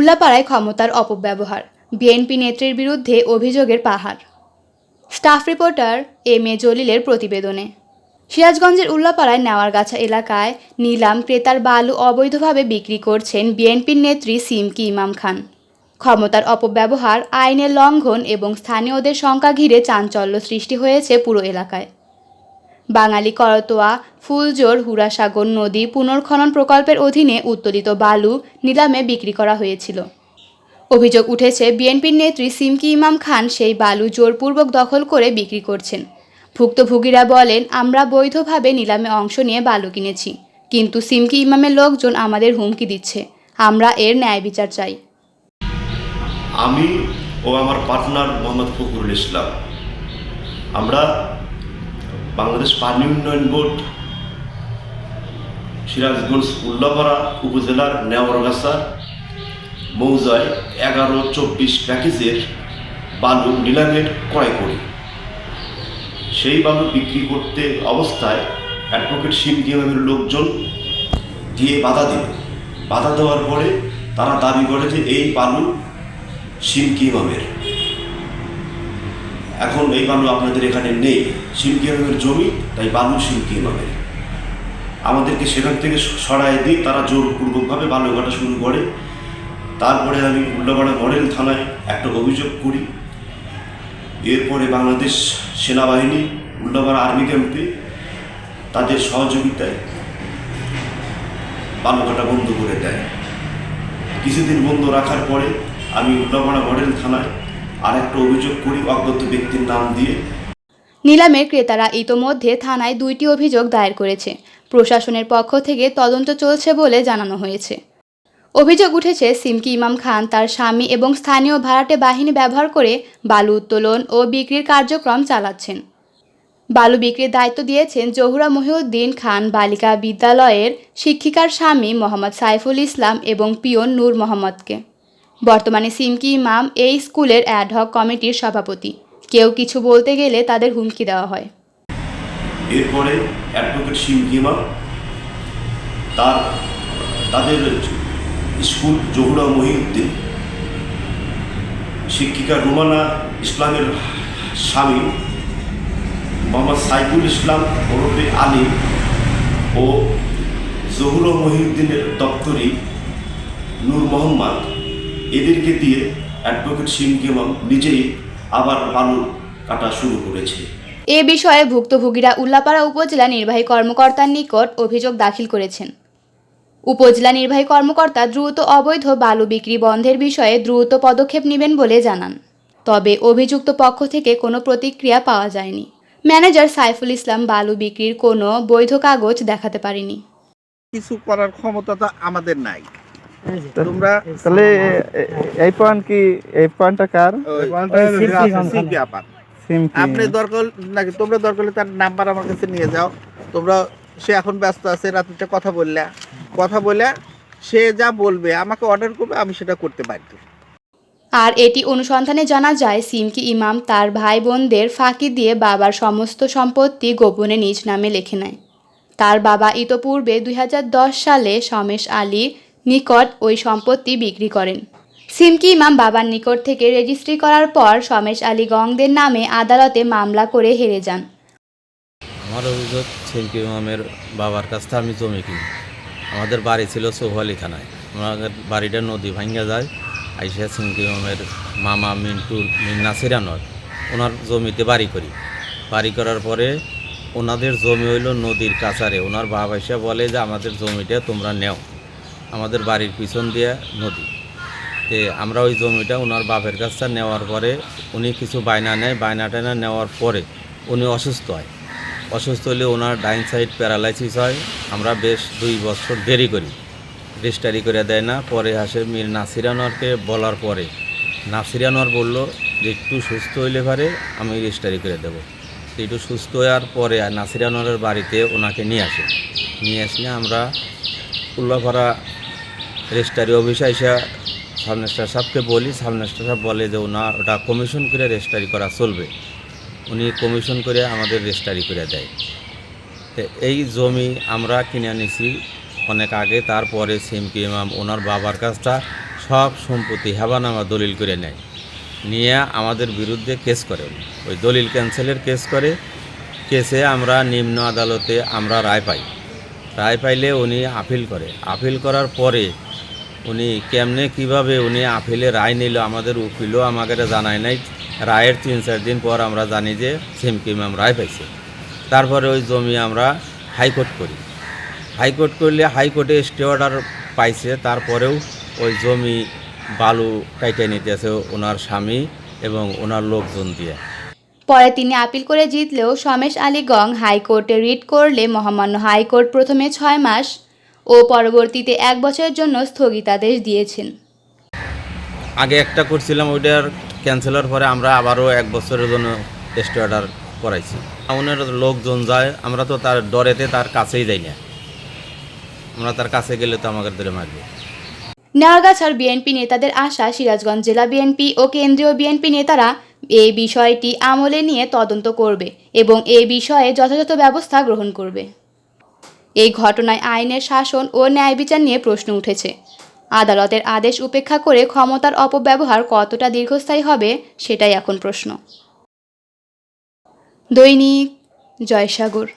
উল্লাপাড়ায় ক্ষমতার অপব্যবহার, বিএনপি নেত্রীর বিরুদ্ধে অভিযোগের পাহাড়। স্টাফ রিপোর্টার এম এ জলিলের প্রতিবেদনে। সিরাজগঞ্জের উল্লাপাড়ায় নেওয়ারগাছা এলাকায় নিলাম ক্রেতার বালু অবৈধভাবে বিক্রি করছেন বিএনপির নেত্রী সিমকি ইমাম খান। ক্ষমতার অপব্যবহার, আইনের লঙ্ঘন এবং স্থানীয়দের সংখ্যা ঘিরে চাঞ্চল্য সৃষ্টি হয়েছে পুরো এলাকায়। বাঙালি করতোয়া, ফুলজোর হুরাসাগর নদী পুনর্খনন প্রকল্পের অধীনে উত্তোলিত বালু নিলামে বিক্রি করা হয়েছিল। অভিযোগ উঠেছে, বিএনপির নেত্রী সিমকি ইমাম খান সেই বালু জোরপূর্বক দখল করে বিক্রি করছেন। ভুক্তভোগীরা বলেন, আমরা বৈধভাবে নিলামে অংশ নিয়ে বালু কিনেছি, কিন্তু সিমকি ইমামের লোকজন আমাদের হুমকি দিচ্ছে। আমরা এর ন্যায় বিচার চাই। আমি ও আমার পার্টনার মোহাম্মদ ফখরুল ইসলাম, আমরা বাংলাদেশ পানি উন্নয়ন বোর্ড, সিরাজগঞ্জ উল্লাপাড়া উপজেলার নেওয়ারগাছা, মৌজায় এগারো চব্বিশ প্যাকেজের বালু নিলামের ক্রয় করি। সেই বালু বিক্রি করতে অবস্থায় অ্যাডভোকেট সিম গিয়ামের লোকজন দিয়ে বাধা দিল। বাধা দেওয়ার পরে তারা দাবি করে যে এই বালু সিমকি ইমামের এখন এই বালু আপনাদের এখানে নেই। ইমামের জমি, তাই বালু ইমামের আমাদেরকে সেখান থেকে সরাই দিয়ে তারা জোরপূর্বকভাবে বালু কাটা শুরু করে। তারপরে আমি উল্লাপাড়া মডেল থানায় একটা অভিযোগ করি। এরপরে বাংলাদেশ সেনাবাহিনী, উল্লাপাড়া আর্মি ক্যাম্পে তাদের সহযোগিতায় বালু কাটা বন্ধ করে দেয়। কিছুদিন বন্ধ রাখার পরে আমি উল্লাপাড়া মডেল থানায় আর একটা অভিযোগ করি অজ্ঞাত ব্যক্তির নাম দিয়ে। নিলামের ক্রেতারা ইতোমধ্যে থানায় দুইটি অভিযোগ দায়ের করেছে। প্রশাসনের পক্ষ থেকে তদন্ত চলছে বলে জানানো হয়েছে। অভিযোগ উঠেছে, সিমকি ইমাম খান তার স্বামী এবং স্থানীয় ভাড়াটে বাহিনী ব্যবহার করে বালু উত্তোলন ও বিক্রির কার্যক্রম চালাচ্ছেন। বালু বিক্রির দায়িত্ব দিয়েছেন জহুরা মহিউদ্দিন খান, বালিকা বিদ্যালয়ের শিক্ষিকার স্বামী মোহাম্মদ সাইফুল ইসলাম এবং পিয়ন নূর মোহাম্মদকে। বর্তমানে সিমকি ইমাম এই স্কুলের অ্যাডহক কমিটির সভাপতি। কেউ কিছু বলতে গেলে তাদের হুমকি দেওয়া হয়। এরপরে অ্যাডভোকেট সিম গিমা তার, তাদের স্কুল জহুরা মহিউদ্দিন, শিক্ষিকা রুমানা ইসলামের স্বামী মোহাম্মদ সাইফুল ইসলাম ওরফে আলী ও জহুরা মহিউদ্দিনের দপ্তরি নূর মোহাম্মদ এদেরকে দিয়ে অ্যাডভোকেট গিমাম নিজেই আবার বালু কাটা শুরু করেছে। এ বিষয়ে ভুক্তভোগীরা উল্লাপাড়া উপজেলা নির্বাহী কর্মকর্তার নিকট অভিযোগ দাখিল করেছেন। উপজেলা নির্বাহী কর্মকর্তা দ্রুত অবৈধ বালু বিক্রি বন্ধের বিষয়ে দ্রুত পদক্ষেপ নেবেন বলে জানান। তবে অভিযুক্ত পক্ষ থেকে কোনো প্রতিক্রিয়া পাওয়া যায়নি। ম্যানেজার সাইফুল ইসলাম বালু বিক্রির কোনো বৈধ কাগজ দেখাতে পারেনি। কিছু করার ক্ষমতা তো আমাদের নাই। তোমরা তাহলে এই পয়েন্ট কি এই পয়েন্টটা কার? আপনি দরকার নাকি তোমরা দরকার হলে তার নাম্বার আমার কাছে নিয়ে যাও। তোমরা সে এখন ব্যস্ত আছে রাত্রিতে কথা বললা। কথা বলে সে যা বলবে আমাকে অর্ডার করবে আমি সেটা করতে বাধ্য আর এটি অনুসন্ধানে জানা যায় সিমকি ইমাম তার ভাই বোনদের ফাঁকি দিয়ে বাবার সমস্ত সম্পত্তি গোপনে নিজ নামে লিখে নেয়। তার বাবা ইতোপূর্বে দুই হাজার দশ সালে সমেশ আলী নিকট ওই সম্পত্তি বিক্রি করেন। সিমকি ইমাম বাবার নিকট থেকে রেজিস্ট্রি করার পর সমেশ আলী গংদের নামে আদালতে মামলা করে হেরে যান। আমার অভিযোগ, সিমকি ইমামের বাবার কাছ থেকে আমি জমি কিনি। আমাদের বাড়ি ছিল চৌহালি থানায়। আমাদের বাড়িটা নদী ভাঙ্গা যায়। আইসা সিমকি ইমামের মামা মিন্টু, মিন্না সিরানর, ওনার জমিতে বাড়ি করি। বাড়ি করার পরে ওনাদের জমি হইল নদীর কাছারে। ওনার বাবা এসে বলে যে, আমাদের জমিটা তোমরা নেও। আমাদের বাড়ির পিছন দিয়ে নদী। তে আমরা ওই জমিটা ওনার বাপের কাছ থেকে নেওয়ার পরে উনি কিছু বায়না নেয়, বায়না টায়না নেওয়ার পরে উনি অসুস্থ হয়। অসুস্থ হলে ওনার ডাইন সাইড প্যারালাইসিস হয়। আমরা বেশ দুই বছর দেরি করি রেজিস্টারি করে দেয় না। পরে আসে মীর নাসিরানোয়ারকে বলার পরে নাসিরানোয়ার বলল, যে একটু সুস্থ হইলে পারে, আমি রেজিস্টারি করে দেবো। একটু সুস্থ হওয়ার পরে নাসিরানোয়ারের বাড়িতে ওনাকে নিয়ে আসে। নিয়ে আসলে আমরা উল্লাপাড়া রেজিস্টারি অফিসে এসে সাবনেস্টার সাহেবকে বলি সাবনেস্টার সাহেব বলে যে ওনার ওটা কমিশন করে রেজিস্টারি করা চলবে। উনি কমিশন করে আমাদের রেজিস্টারি করে দেয়। তো এই জমি আমরা কিনে নিছি অনেক আগে, তারপরে সিমকি ইমাম ওনার বাবার কাছটা সব সম্পত্তি হেবানামা দলিল করে নেয়। নিয়ে আমাদের বিরুদ্ধে কেস করে ওই দলিল ক্যান্সেলের কেস করে। কেসে আমরা নিম্ন আদালতে আমরা রায় পাই। রায় পাইলে উনি আপিল করে। আপিল করার পরে উনি কেমনে কীভাবে উনি আপিলে রায় নিল আমাদের উকিলও আমাকে জানায় নাই। রায়ের তিন চার দিন পর আমরা জানি যে সিমকি ম্যাম রায় পাইছে। তারপরে ওই জমি আমরা হাইকোর্ট করি। হাইকোর্ট করলে হাইকোর্টে স্টে অর্ডার পাইছে, তারপরেও ওই জমি বালু কাইটে নিতেছে ওনার স্বামী এবং ওনার লোকজন দিয়ে। পরে তিনি আপিল করে জিতলেও সমেশ আলী গং হাইকোর্টে রিট করলে মহামান্য হাইকোর্ট প্রথমে ছয় মাস ও পরবর্তীতে এক বছরের জন্য স্থগিতাদেশ দিয়েছেন। আগে একটা করছিলাম ওইটার ক্যান্সেলের পরে আমরা আবারও এক বছরের জন্য স্টে অর্ডার করাইছি। ওনার লোকজন যায় আমরা তো তার ডরেতে তার কাছেই যাই না। আমরা তার কাছে গেলে তো আমাকে ধরে মারবে। নেওয়ারগাছার বিএনপি নেতাদের আশা সিরাজগঞ্জ জেলা বিএনপি ও কেন্দ্রীয় বিএনপি নেতারা এই বিষয়টি আমলে নিয়ে তদন্ত করবে এবং এ বিষয়ে যথাযথ ব্যবস্থা গ্রহণ করবে। এই ঘটনায় আইনের শাসন ও ন্যায় বিচার নিয়ে প্রশ্ন উঠেছে। আদালতের আদেশ উপেক্ষা করে ক্ষমতার অপব্যবহার কতটা দীর্ঘস্থায়ী হবে সেটাই এখন প্রশ্ন। দৈনিক জয়সাগর